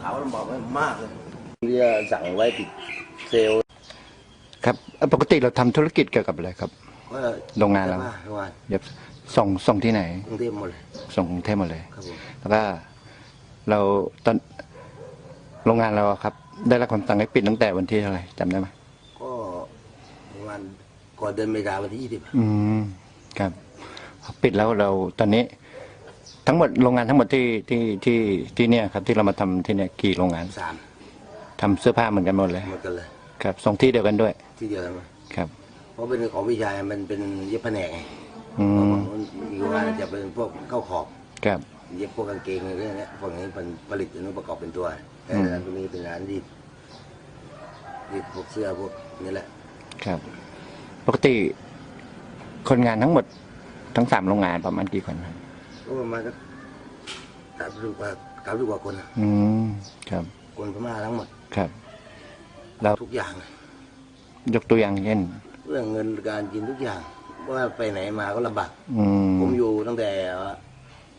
ถามว่าลำบากไหมมากเลยที่จะสั่งไว้ติดเซลล์ครับเอ่อปกติเราทำธุรกิจเกี่ยวกับอะไรครับก็โรงงานเราโรงงานเย็บส่งส่งที่ไหนกรุงเทพหมดเลยส่งกรุงเทพหมดเลยครับผมแล้วก็เราตอนโรงงานเราอะครับ ได้รับคำสั่งให้ปิดตั้งแต่วันที่เท่าไหร่จำได้ไหมก็ประมาณ ก่อนเดือนเมษาวันที่ยี่สิบอืมครับพอปิดแล้วเราตอนนี้ ทั้งหมดโรงงานทั้งหมดที่ที่ที่ที่เนี่ยครับ ที่เรามาทำที่เนี่ยกี่โรงงานสามทำเสื้อผ้าเหมือนกันหมดเลย หมดกันเลยครับส่งที่เดียวกันด้วย ที่เดียวกันหมดครับ เพราะเป็นของวิชายมันเป็นเย็บแผนกไงอืมอีกโรงงานจะเป็นพวกเข้าขอบ ครับ เย็บพวกกางเกงอะไรเรื่องเนี้ยพวกนี้เป็นผลิตอนุประกอบเป็นตัวแต่อืม ร้านพวกนี้เป็นร้านรีดรีดพวกเสื้อพวกนี่แหละ ครับ ปกติคนงานทั้งหมดทั้งสามโรงงานประมาณกี่คนครับก็ประมาณสักสามสิบกว่าสามสิบกว่าคนนะอืมครับ คนพม่าทั้งหมดครับแล้วทุกอย่างยกตัวอย่างเช่น เรื่องเงินการกินทุกอย่างว่าไปไหนมาก็ลำบากอืม ผมอยู่ตั้งแต่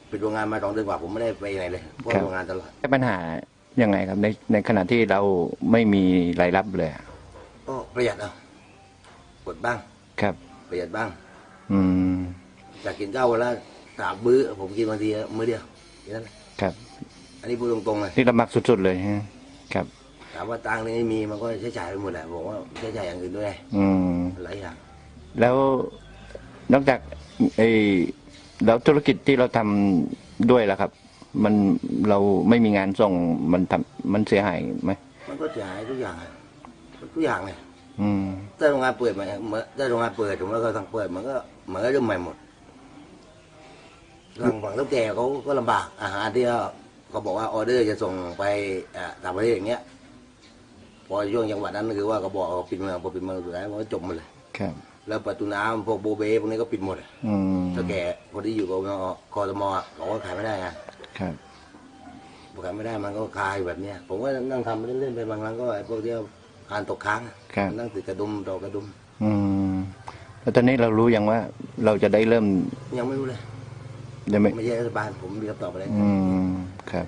ปิดโรงงานมาสองเดือนกว่าผมไม่ได้ไปไหนเลยเพราะครับ โรงงานตลอดแก้ปัญหายังไงครับในในขณะที่เราไม่มีรายรับเลยอะก็ประหยัดเอา กดบ้าง ครับ ประหยัดบ้างอืมจากกินข้าววันละสามมื้อ ผมกินบางทีมื้อเดียวแค่นั้นแหละครับ อันนี้พูดตรงๆเลยนี่ลำบากสุด ๆ เลยฮะครับ ถามว่าตังค์นี่ไม่มีมันก็ใช้จ่ายไปหมดแหละบอกว่าใช้จ่ายอย่างอื่นด้วยอืม หลายอย่างแล้วนอกจากไอ้แล้วธุรกิจที่เราทำด้วยล่ะครับ มันเราไม่มีงานส่งมันทำมันเสียหายไหมมันก็เสียหายทุกอย่างอะทุกอย่างเลย อืมถ้าโรงงานเปิดมาเมื่อถ้าโรงงานเปิดผมแล้วก็ต้องเปิดมันก็มันก็เริ่มใหม่หมดทางฝั่งเท่าแก่เขาก็ลำบากอาหารที่เขาบอกว่าออเดอร์จะส่งไปเอ่อต่างประเทศอย่างเงี้ย พอช่วงจังหวัดนั้นคือว่าเขาบอกเขาปิดเมืองพอปิดเมืองสุดท้ายมันก็จบหมดเลยครับแล้วประตูน้ำพวกโบเบ้พวกนี้ก็ปิดหมดอะอืมเท่าแก่คนที่อยู่กับคอตมอะเขาก็ขายไม่ได้ไงครับพอขายไม่ได้มันก็คายแบบเนี้ยผมก็นั่งทำเล่นๆไปบางครั้งก็ไอ้พวกที่ การตกค้างอะครับ นั่งติดกระดุมดอกกระดุม อืมแล้วตอนนี้เรารู้ยังว่าเราจะได้เริ่มยังไม่รู้เลยยังไม่ไม่ใช่รัฐบาลผมมีคำตอบอะไร อืมครับ